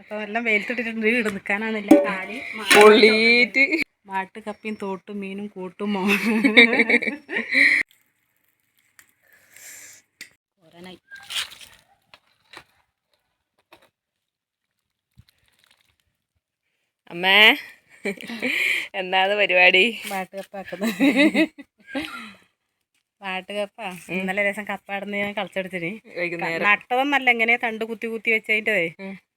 അപ്പൊ എല്ലാം വെയിലത്തിട്ടിട്ടുണ്ട്. വീട് നിൽക്കാനാണില്ല. കാലി പൊള്ളിയിട്ട് മാട്ട് കപ്പിയും തോട്ടും മീനും കൂട്ടും മോ അമ്മേ എന്താണ് പരിപാടി? പാട്ട് കപ്പാക്കുന്നത് പാട്ട് കപ്പ ഇന്നലെ രസം കപ്പ ഇടുന്ന ഞാൻ കളിച്ചെടുത്തിന്. നട്ടതൊന്നല്ല ഇങ്ങനെ തണ്ട് കുത്തി കുത്തി വെച്ചതിന്റെതേ.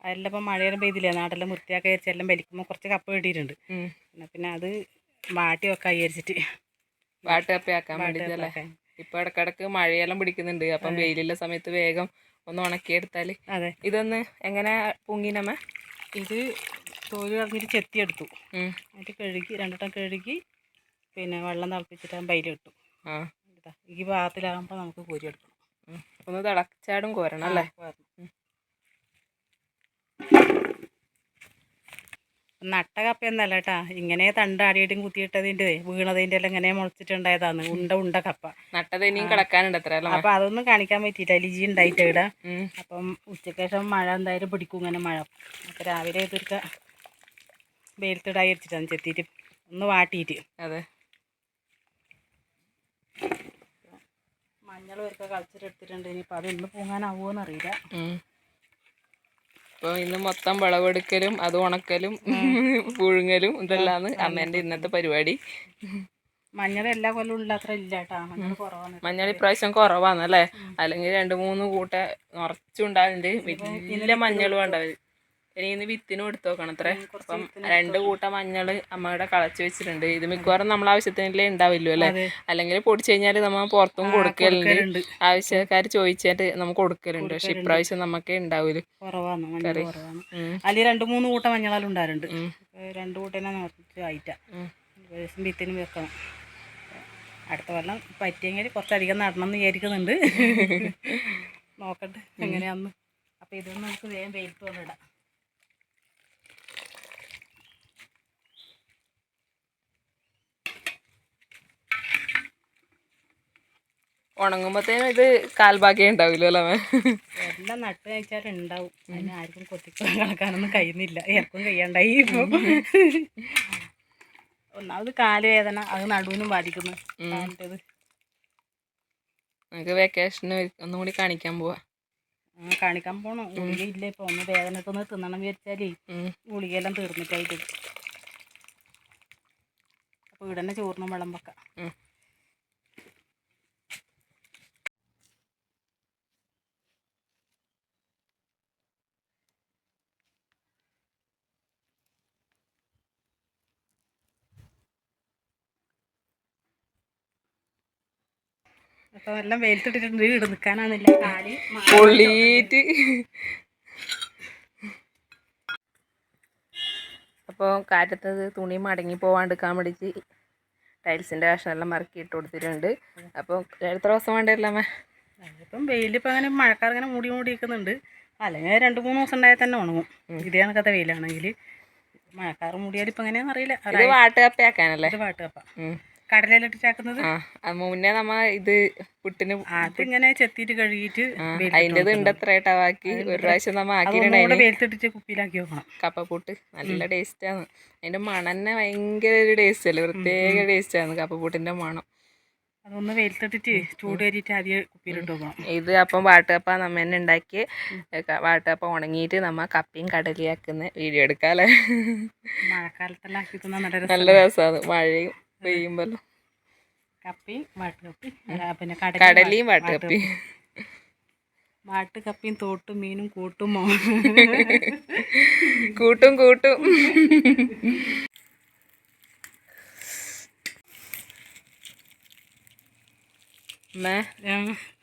അതെല്ലാം ഇപ്പം മഴയെല്ലാം പെയ്തില്ലേ? നാട്ടിലെ വൃത്തിയാക്കി വെച്ച് എല്ലാം വലിക്കുമ്പോൾ കുറച്ച് കപ്പ കിട്ടിയിട്ടുണ്ട് പിന്നെ അത് മാട്ടി വെക്കാൻ വിചാരിച്ചിട്ട്. വാട്ടി കപ്പയാക്കാൻ. ഇപ്പൊ ഇടക്കിടക്ക് മഴയെല്ലാം പിടിക്കുന്നുണ്ട്. അപ്പം വെയിലുള്ള സമയത്ത് വേഗം ഒന്ന് ഉണക്കിയെടുത്താൽ അതെ. ഇതൊന്ന് എങ്ങനെ പൊങ്ങിനമ്മ? ഇത് തോൽ കളഞ്ഞിട്ട് ചെത്തി എടുത്തു എന്നിട്ട് കഴുകി രണ്ടുവട്ടം കഴുകി പിന്നെ വെള്ളം തിളപ്പിച്ചിട്ട് ബൈലിട്ടു. ആ. ഇതാ ഈ ഭാഗത്തിലാകുമ്പോൾ നമുക്ക് കോരിയെടുക്കണം എടുക്കാം. ഒന്ന് തിളച്ചാടും കോരണം അല്ലേ? നട്ട കപ്പയൊന്നല്ല കേട്ടാ. ഇങ്ങനെ തണ്ട് അടിയിട്ടും കുത്തിയിട്ടതിന്റെ വീണതിന്റെ എല്ലാം ഇങ്ങനെ മുളച്ചിട്ടുണ്ടായതാണ്. ഉണ്ട ഉണ്ട കപ്പ. നട്ടതിനും കിടക്കാനുണ്ട് അത്ര അപ്പൊ അതൊന്നും കാണിക്കാൻ പറ്റിയില്ല. ലിജി ഉണ്ടായിട്ട് ഇവിടെ. അപ്പം ഉച്ചയ്ക്ക് ശേഷം മഴ എന്തായാലും പിടിക്കും ഇങ്ങനെ മഴ. അപ്പൊ രാവിലെ ഇതൊക്കെ വെയിലത്തിടായി വെച്ചിട്ടാണ് ചെത്തിയിട്ട് ഒന്ന് വാട്ടിയിട്ട്. അതെ. മഞ്ഞൾ ഒരുക്ക കളിച്ചിട്ടെടുത്തിട്ടുണ്ട് ഇനിയിപ്പോൾ അത് ഇന്ന് പൊങ്ങാനാവുമോ എന്നറിയില്ല. ഇപ്പൊ ഇന്ന് മൊത്തം വിളവെടുക്കലും അത് ഉണക്കലും പുഴുങ്ങലും ഇതെല്ലാം അമ്മേന്റെ ഇന്നത്തെ പരിപാടി. മഞ്ഞൾ എല്ലാ കൊല്ലവും ഉള്ള അത്ര ഇല്ല കേട്ടോ മഞ്ഞൾ കുറവാണ്. മഞ്ഞൾ ഇപ്രാവശ്യം കുറവാണല്ലേ അല്ലെങ്കിൽ രണ്ട് മൂന്ന് കൂട്ട നിറച്ചുണ്ടാവുന്നുണ്ട് ഇന്നലെ മഞ്ഞളും ഉണ്ടാവും ഇനി ഇന്ന് വിത്തിന് കൊടുത്തു നോക്കണം അത്രേ അപ്പം രണ്ട് കൂട്ടം മഞ്ഞൾ അമ്മയുടെ കളച്ച് വെച്ചിട്ടുണ്ട്. ഇത് മിക്കവാറും നമ്മൾ ആവശ്യത്തിനല്ലേ ഉണ്ടാവില്ലോ അല്ലേ? അല്ലെങ്കിൽ പൊടിച്ചു കഴിഞ്ഞാൽ നമ്മൾ പുറത്തും കൊടുക്കലുണ്ട്. ആവശ്യക്കാർ ചോദിച്ചിട്ട് നമുക്ക് കൊടുക്കലുണ്ട്. പക്ഷെ ഇപ്രാവശ്യം നമുക്കേ ഉണ്ടാവില്ല മഞ്ഞൾ അതിൽ രണ്ട് മൂന്ന് കൂട്ടം മഞ്ഞളെല്ലാം ഉണ്ടാറുണ്ട്. രണ്ട് കൂട്ടനെ ആയിട്ടാ. വിത്തിന് വെക്കണം. അടുത്ത കൊല്ലം പറ്റിയെങ്കിൽ കുറച്ചധികം നടണം എന്ന് വിചാരിക്കുന്നുണ്ട്. നോക്കട്ടെ എങ്ങനെയാന്ന്. അപ്പം ഇതൊന്നും നമുക്ക് വേഗം വെയിലത്ത് കൊണ്ടിടാം ഉണങ്ങുമ്പോഴത്തേനും ഇത് കാൽഭാഗ്യം ഉണ്ടാവില്ല അല്ലേ എല്ലാം നട്ട് കഴിച്ചാൽ ഉണ്ടാവും അതിന് ആർക്കും കൊത്തിക്കൊണ്ട് കളക്കാനൊന്നും കഴിയുന്നില്ല. ആർക്കും കഴിയണ്ടായി ഇപ്പോൾ ഒന്നാമത് കാലുവേദന അത് നടുവിനും ബാധിക്കുന്നു. കാലിന്റെത് നമുക്ക് വെക്കേഷന് ഒന്നും കൂടി കാണിക്കാൻ പോവാ? കാണിക്കാൻ പോണം. ഗുളിക ഇല്ല ഇപ്പൊ? ഒന്ന് വേദനക്ക് ഒന്ന് തിന്നണം വിചാരിച്ചാലേ ഗുളികയെല്ലാം തീർന്നിട്ടായിട്ട് അപ്പൊ ഇവിടെ തന്നെ ചോറിനും വെള്ളം വെക്കാം അപ്പൊ എല്ലാം വെയിലത്തിട്ടിട്ടുണ്ട് വീട് നിൽക്കാനാണില്ല കാലി മാ- പൊള്ളിയിട്ട് അപ്പോൾ കാറ്റത്തത് തുണി മടങ്ങി പോവാണ്ടിരിക്കാൻ വേണ്ടിയിട്ട് ടൈൽസിന്റെ കഷ്ണമെല്ലാം മറക്കി ഇട്ട് കൊടുത്തിട്ടുണ്ട്. അപ്പോൾ എത്ര ദിവസം വേണ്ടല്ലോ അമ്മ? ഇപ്പം വെയിലിപ്പോൾ അങ്ങനെ മഴക്കാർ ഇങ്ങനെ മൂടി മൂടി നിൽക്കുന്നുണ്ട് അല്ലെങ്കിൽ രണ്ട് മൂന്ന് ദിവസം ഉണ്ടായാൽ തന്നെ ഉണങ്ങും. ഇതേ കണക്കത്തെ വെയിലാണെങ്കിൽ മഴക്കാർ മൂടിയാൽ ഇപ്പം എങ്ങനെയാണെന്ന് അറിയില്ല വാട്ടുകപ്പയാക്കാനല്ലേ? ഇത് അത് മുന്നേ നമ്മ ഇത് പുട്ടിന് അതിങ്ങനെ ചെത്തിയിട്ട് കഴുകിയിട്ട് ആ, വെയിലത്തിട്ട് അതിന്റെത് ഉണ്ട് എത്ര ഏട്ടാവാക്കി ഒരു പ്രാവശ്യം നമ്മ ആക്കിയിട്ടുണ്ടായിരുന്നു വെയിലത്തിട്ടിട്ട് കുപ്പിയിലാക്കി വെക്കണം. കപ്പപ്പൂട്ട്. നല്ല ടേസ്റ്റാണ് അതിന്റെ മണം തന്നെ ഭയങ്കര ഒരു ടേസ്റ്റ് അല്ലേ? പ്രത്യേക ടേസ്റ്റാണ് കപ്പപ്പൂട്ടിന്റെ മണം. അതൊന്ന് വെയിലത്തിട്ടിട്ട് ചൂട് കയറിയിട്ട് ആദ്യം കുപ്പിയിലിട്ട് വെക്കണം. ഇത് അപ്പം വാട്ടുകപ്പ നമ്മ തന്നെ ഉണ്ടാക്കി വാട്ടുകപ്പ ഉണങ്ങിയിട്ട് നമ്മ കപ്പയും കടലിയാക്കുന്ന വീഡിയോ എടുക്കാല്ലേ? മഴക്കാലത്തെല്ലാം ആക്കി നല്ല രസമാണ് മഴയും പെയ്യുമ്പോൾ കപ്പയും വാട്ടുകപ്പി പിന്നെ കടലയും കടലിയും വാട്ടുകപ്പയും തോട്ടും മീനും കൂട്ടും. കൂട്ടും കൂട്ടും. അമ്മേ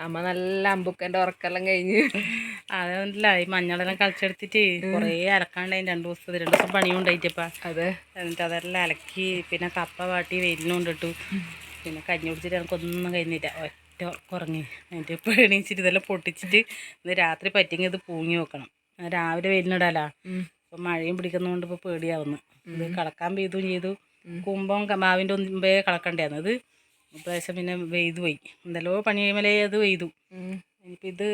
അമ്മ നല്ല അമ്പുക്കന്റെ ഉറക്കെല്ലാം കഴിഞ്ഞ്. അതല്ല ഈ മഞ്ഞളെല്ലാം കളിച്ചെടുത്തിട്ട് കുറേ അലക്കാണ്ടായി. രണ്ടു ദിവസത്തെ രണ്ടു ദിവസം പണിയുണ്ടായിട്ടപ്പാ. അതെ. എന്നിട്ട് അതെല്ലാം അലക്കി പിന്നെ കപ്പ വാട്ടി വെയിലിനും കൊണ്ടിട്ടു പിന്നെ കഞ്ഞി കുടിച്ചിട്ട് എനിക്കൊന്നും കഴിഞ്ഞില്ല. ഒറ്റ കുറങ്ങി എന്നിട്ട് ഇപ്പോൾ എണീച്ചിട്ട് ഇതെല്ലാം പൊട്ടിച്ചിട്ട് ഇന്ന് രാത്രി പറ്റിയെങ്കിൽ ഇത് പൂങ്ങി വെക്കണം. രാവിലെ വെയിലിനിടാലാ. ഇപ്പം മഴയും പിടിക്കുന്നതുകൊണ്ട് ഇപ്പോൾ പേടിയാവുന്നു. ഇത് കളക്കാൻ പെയ്തും ചെയ്തു. കുമ്പം മാവിന്റെ മാവിന്റെ മുമ്പേ കളക്കണ്ടായിരുന്നു ഇത് ഇപ്രാവശ്യം പിന്നെ വെയ്തു പോയി. എന്തെല്ലോ പണി കഴിയുമ്പോഴേ അത് വെയ്തു. ഇനിയിപ്പോൾ ഇത്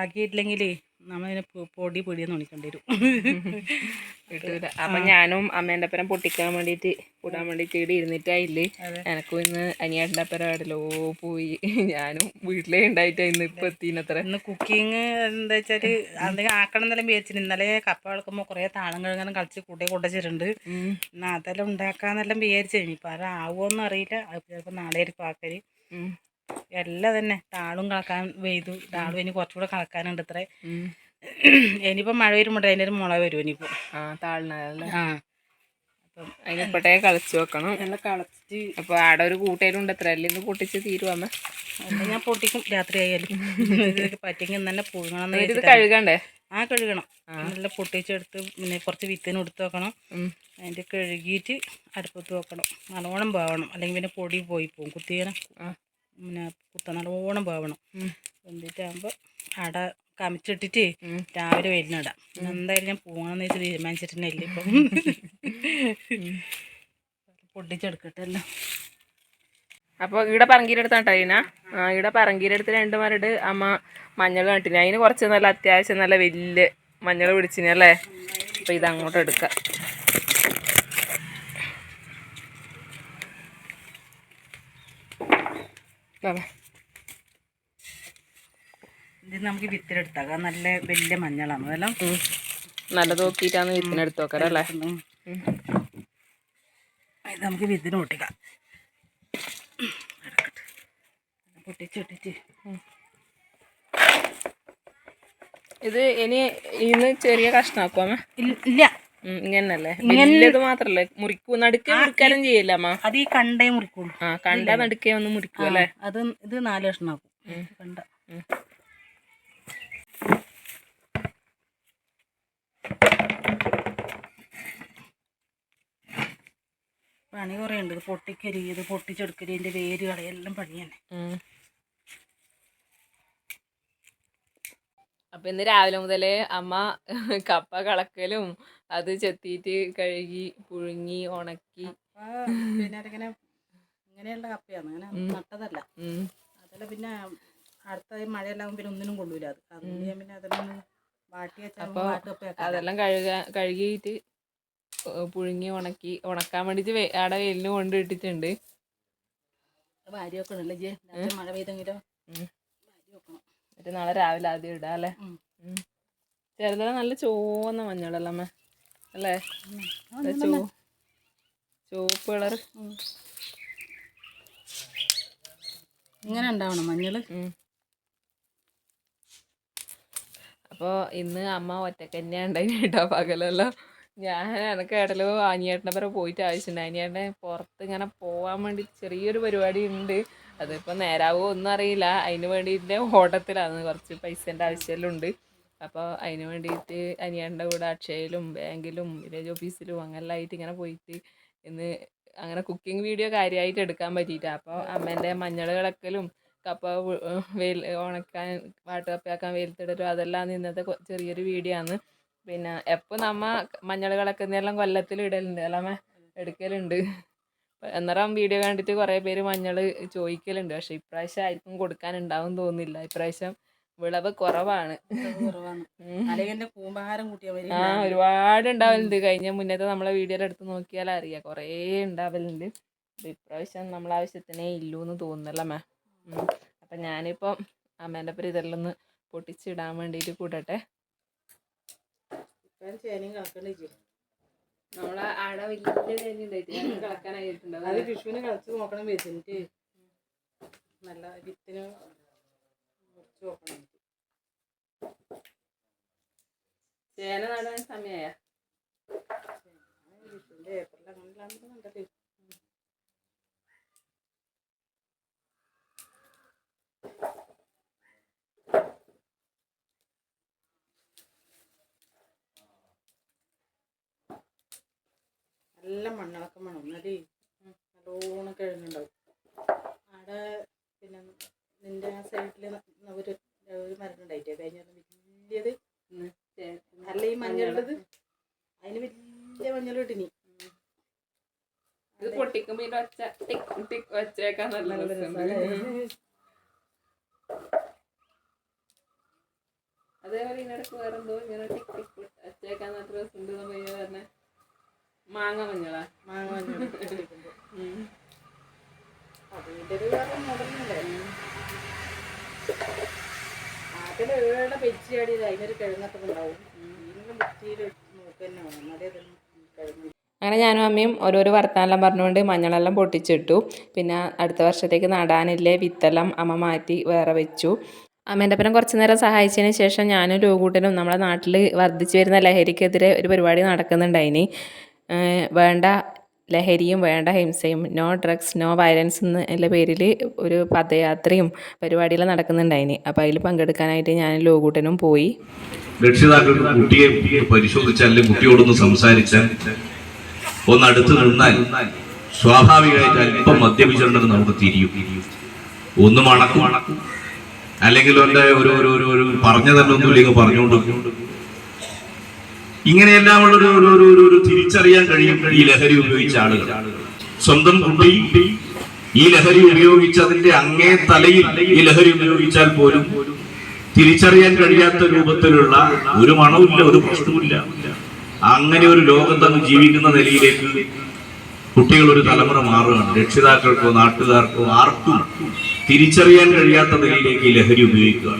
ആക്കിയിട്ടില്ലെങ്കിൽ നമ്മളിതിനെ പൊടി പൊടിയെന്ന് വിളിക്കേണ്ടി വരും. കിട്ടൂല. അപ്പൊ ഞാനും അമ്മേന്റെ അപ്പരം പൊട്ടിക്കാൻ വേണ്ടിയിട്ട് കൂടാൻ വേണ്ടിയിട്ട് ഇവിടെ ഇരുന്നിട്ടായില്ലേ. എനക്കും ഇന്ന് അനിയേട്ടന്റെ അപ്പരം ആടല്ലോ പോയി. ഞാനും വീട്ടിലേ ഉണ്ടായിട്ടാ ഇന്ന് ഇപ്പൊ എത്തിനത്ര. ഇന്ന് കുക്കിങ് എന്താ വെച്ചാൽ എന്തെങ്കിലും ആക്കണം എന്നെല്ലാം വിചാരിച്ചിട്ട് ഇന്നലെ കപ്പ വളക്കുമ്പോൾ കുറേ താളം കഴുകാനും കളിച്ച് കൂട്ടി കൊണ്ടുവച്ചിട്ടുണ്ട് എന്നാൽ അതെല്ലാം ഉണ്ടാക്കാന്നെല്ലാം വിചാരിച്ചു. ഇനിയിപ്പോൾ അതാവുമോന്നും അറിയില്ല. ചിലപ്പോൾ നാളെ ആയിരിക്കും ആക്കൽ. എല്ലാം തന്നെ താളും കളക്കാൻ പെയ്തു താളും ഇനി കുറച്ചുകൂടെ കളക്കാനുണ്ട് ഇത്രേ. ഇനിയിപ്പോ മഴ വരുമ്പോട്ടെ അതിന്റെ ഒരു മുള വരും ഇനിയിപ്പോ. ആ അതിനിപ്പോട്ടേ കളിച്ചു വെക്കണം. കളച്ചിട്ട് അപ്പൊ ആടെ ഒരു കൂട്ടയിലുണ്ട് ഉണ്ട് അത്ര. അല്ലെങ്കിൽ പൊട്ടിച്ച് തീരുവാമ്മ എല്ലാം ഞാൻ പൊട്ടിക്കും. രാത്രി ആയാലും. പറ്റിയെങ്കിൽ തന്നെ പുഴുങ്ങണം ഇത്. കഴുകണ്ടേ? ആ കഴുകണം. നല്ല പൊട്ടിച്ചെടുത്ത് പിന്നെ കുറച്ച് വിത്തിന് എടുത്ത് വെക്കണം. അതിന്റെ അതിന്റെ കഴുകിയിട്ട് അടുപ്പത്ത് വെക്കണം. നല്ലോണം പോകണം അല്ലെങ്കിൽ പിന്നെ പൊടി പോയി പോകും. കുത്തിങ്ങനെ ആ. പിന്നെ കുത്ത നല്ലോണം വേവണം വെന്തിട്ടാകുമ്പോൾ അട കമിച്ചിട്ടിട്ട് രാവിലെ രാവിലെ അട. എന്തായാലും ഞാൻ പോകണമെന്ന് വെച്ച് തീരുമാനിച്ചിട്ടുണ്ടല്ലേ ഇപ്പം. പൊട്ടിച്ചെടുക്കട്ടല്ലോ. അപ്പോൾ ഇവിടെ പറങ്കീരെടുത്താണ് ആ ഇവിടെ പറങ്കീരെടുത്ത് രണ്ട് മരട് അമ്മ മഞ്ഞൾ കണ്ടിട്ടില്ല അതിന് കുറച്ച് നല്ല അത്യാവശ്യം നല്ല വലിയ മഞ്ഞൾ പിടിച്ചിനല്ലേ അപ്പോൾ ഇത് അങ്ങോട്ട് എടുക്കാം. ഇത് നമുക്ക് വിത്തിനെടുത്താക്കാം നല്ല വലിയ മഞ്ഞളാണ്. അതെല്ലാം നല്ല നോക്കിയിട്ടാണ് വിത്തിനെടുത്ത് നോക്കാം അല്ലേ? ഉം. ഇത് നമുക്ക് വിത്തിന് പൊട്ടിക്കാം. പൊട്ടിച്ച് പൊട്ടിച്ച്. ഇത് ഇനി ഇന്ന് ചെറിയ കഷ്ണാക്കും ഇല്ല- ഇങ്ങനല്ലേ? വലിയത് മാത്രല്ലേ? മുറിക്കൂ നടുക്കേ മുറിക്കാനും ചെയ്യില്ല അമ്മ? അത് ഈ കണ്ടേ മുറിക്കുള്ളൂ. ആ കണ്ട നടുക്കേ ഒന്ന് മുറിക്കൂ അല്ലേ? അത് ഇത് നാല് കഷ്ണാക്കും കണ്ട. പണി കുറേ ഉണ്ട്. ഇത് പൊട്ടിക്കരി ഇത് പൊട്ടിച്ചെടുക്കരി ഇതിന്റെ വേര് കളയെല്ലാം പണി തന്നെ. അപ്പൊ ഇന്ന് രാവിലെ മുതലേ അമ്മ കപ്പ കളക്കലും അത് ചെത്തിയിട്ട് കഴുകി പുഴുങ്ങി ഉണക്കി. പിന്നെ അതിങ്ങനെ ഇങ്ങനെയുള്ള കപ്പയാണ്. അങ്ങനെ നട്ടതല്ല. അതല്ല പിന്നെ അടുത്ത മഴയെല്ലാം പിന്നെ ഒന്നിനും കൊള്ളൂല അത്. അതുകൊണ്ട് പിന്നെ അതെല്ലാം വാട്ടി വെച്ചാൽ അതെല്ലാം കഴുക കഴുകിയിട്ട് പുഴുങ്ങി ഉണക്കി ഉണക്കാൻ വേണ്ടിയിട്ട് അവിടെ ആടെ വെയിലിന് കൊണ്ട് ഇട്ടിട്ടുണ്ട്. വാരി വെക്കണല്ലേ ജെ മഴ പെയ്തെങ്കിലോ? എന്നിട്ട് നാളെ രാവിലെ ആദ്യം ഇടാം അല്ലേ. ഉം. നല്ല ചോന്ന മഞ്ഞളല്ലേ അമ്മ? അല്ലേ. ചുവപ്പ് കളർ. ഇങ്ങനെ ഉണ്ടാവണം മഞ്ഞൾ. അപ്പോൾ ഇന്ന് അമ്മ ഒറ്റയ്ക്ക് തന്നെയാണ് ഉണ്ടായിന് കേട്ടോ പകലല്ലോ. ഞാൻ എനക്ക് ഇടലോ അനിയേട്ടനെ വരെ പോയിട്ട് ആവശ്യമുണ്ട് അനിയേട്ടനെ പുറത്ത് ഇങ്ങനെ പോകാൻ വേണ്ടി ചെറിയൊരു പരിപാടി ഉണ്ട്. അതിപ്പോൾ നേരാവോ ഒന്നും അറിയില്ല. അതിന് വേണ്ടിയിട്ട് ഓട്ടത്തിലാണ് കുറച്ച് പൈസേന്റെ ആവശ്യമെല്ലാം ഉണ്ട്. അപ്പോൾ അതിന് വേണ്ടിയിട്ട് അനിയേട്ടന്റെ കൂടെ അക്ഷയയിലും ബാങ്കിലും വില്ലേജ് ഓഫീസിലും അങ്ങനെല്ലാം ആയിട്ട് ഇങ്ങനെ പോയിട്ട് ഇന്ന് അങ്ങനെ കുക്കിംഗ് വീഡിയോ കാര്യമായിട്ട് എടുക്കാൻ പറ്റിയിട്ടാണ് അപ്പോൾ അമ്മേന്റെ മഞ്ഞൾ കിളക്കലും കപ്പ വെയിൽ ഉണക്കാൻ വാട്ടുകപ്പയാക്കാൻ വെയിലത്തിടലും അതെല്ലാം ഇന്നത്തെ ചെറിയൊരു വീഡിയോ ആണ്. പിന്നെ എപ്പോൾ നമ്മ മഞ്ഞൾ കിളക്കുന്നതെല്ലാം കൊല്ലത്തിൽ ഇടലുണ്ട് അല്ലാമ എടുക്കലുണ്ട്. അന്നേരം വീഡിയോ കണ്ടിട്ട് കുറേ പേര് മഞ്ഞൾ ചോദിക്കലുണ്ട് പക്ഷേ ഇപ്രാവശ്യം ആർക്കും കൊടുക്കാനുണ്ടാവും തോന്നുന്നില്ല. ഇപ്രാവശ്യം വിളവ് കുറവാണ്. അല്ലെങ്കിൽ കൂമ്പാരം ആ ഒരുപാട് ഉണ്ടാവലുണ്ട്. കഴിഞ്ഞ മുന്നത്തെ നമ്മളെ വീഡിയോയിൽ എടുത്ത് നോക്കിയാൽ അറിയാം. കുറേ ഉണ്ടാവലുണ്ട്. അപ്പൊ ഇപ്രാവശ്യം നമ്മളെ ആവശ്യത്തിനേ ഇല്ലൂന്ന് തോന്നുന്നല്ല അമ്മ അപ്പം ഞാനിപ്പം അമ്മേന്റെ ഒപ്പം ഇതെല്ലാം ഒന്ന് പൊട്ടിച്ചിടാൻ വേണ്ടിട്ട് കൂടട്ടെ. ഇപ്പം ചേനയും കളക്കണ്ടേ നമ്മളെ ആടെ വലിയ ഉണ്ടായിട്ട് കളക്കാനായിട്ടുണ്ടാവും അത് വിഷുവിന് കളിച്ച് നോക്കണം വെച്ചിട്ട് നല്ല വിത്തിന് ചേന നടാൻ സമയമായ നല്ല മണ്ണിളക്കം വേണം. എന്നാലേ നല്ലോണം കിഴങ്ങുണ്ടാവും അവിടെ പിന്നെ നിന്റെ ആ സൈഡിൽ ഒരു ഒരു മരം ഉണ്ടായിട്ടേ കഴിഞ്ഞ വലിയത് അല്ല ഈ മഞ്ഞളുള്ളത് അതിന് വലിയ മഞ്ഞളിട്ട് ഇനി ഇത് പൊട്ടിക്കുമ്പോ ഇതിന്റെ ഒച്ച ടിക് ടിക് ഒച്ചയൊക്കെ നല്ല രസമുണ്ട്. അതേപോലെ ഇതിനിടക്ക് വേറെ എന്തോ ഇങ്ങനെ ടിക് ടിക് അച്ചേക്കാൻ നല്ല രസമുണ്ട് പറഞ്ഞ മാങ്ങ മഞ്ഞളാ. മാങ്ങ മഞ്ഞൾ. ഉണ്ടാവും. തന്നെ അങ്ങനെ ഞാനും അമ്മയും ഓരോരോ വർത്താനെല്ലാം പറഞ്ഞുകൊണ്ട് മഞ്ഞളെല്ലാം പൊട്ടിച്ചിട്ടു. പിന്നെ അടുത്ത വർഷത്തേക്ക് നടാനില്ലേ വിത്തെല്ലാം അമ്മ മാറ്റി വേറെ വെച്ചു. അമ്മേന്റെ അപ്പനെ കുറച്ച് നേരം സഹായിച്ചതിന് ശേഷം ഞാനും രൂകൂട്ടനും നമ്മുടെ നാട്ടിൽ വർദ്ധിച്ചു വരുന്ന ലഹരിക്കെതിരെ ഒരു പരിപാടി നടക്കുന്നുണ്ടായിനി. വേണ്ട ലഹരിയും വേണ്ട ഹിംസയും നോ ഡ്രഗ്സ് നോ വയലൻസ് എന്നുള്ള പേരിൽ ഒരു പദയാത്രയും പരിപാടികൾ നടക്കുന്നുണ്ടായിനി. അപ്പോൾ അതിൽ പങ്കെടുക്കാനായിട്ട് ഞാൻ ലോകൂട്ടനും പോയി. രക്ഷിതാക്കൾക്ക് കുട്ടിയെ പരിശോധിച്ചാൽ അല്ലെങ്കിൽ കുട്ടിയോടൊന്ന് സംസാരിച്ചാൽ ഒന്ന് അടുത്ത് നിന്നാൽ സ്വാഭാവികമായിട്ട് അല്പം മദ്യവിചരണം നമുക്ക് തിരിയും. ഒന്ന് മണക്കും. അല്ലെങ്കിൽ ഒരു ഒരു ഒരു ഒരു പറഞ്ഞു തന്നെ ഒന്നുമില്ലെങ്കിൽ പറഞ്ഞുകൊണ്ട് ഇങ്ങനെയെല്ലാം ഉള്ള ഒരു ഒരു ഒരു തിരിച്ചറിയാൻ കഴിയും ഈ ലഹരി ഉപയോഗിച്ച ആളുകൾ. സ്വന്തം കുട്ടി ഈ ലഹരി ഉപയോഗിച്ചതിന്റെ അങ്ങേ തലയിൽ ഈ ലഹരി ഉപയോഗിച്ചാൽ പോലും തിരിച്ചറിയാൻ കഴിയാത്ത രൂപത്തിലുള്ള ഒരു മണവുമില്ല ഒരു പ്രശ്നവുമില്ല അങ്ങനെ ഒരു ലോകത്തങ്ങ് ജീവിക്കുന്ന നിലയിലേക്ക് കുട്ടികൾ ഒരു തലമുറ മാറുകയാണ്. രക്ഷിതാക്കൾക്കോ നാട്ടുകാർക്കോ ആർക്കും തിരിച്ചറിയാൻ കഴിയാത്ത നിലയിലേക്ക് ഈ ലഹരി ഉപയോഗിക്കുക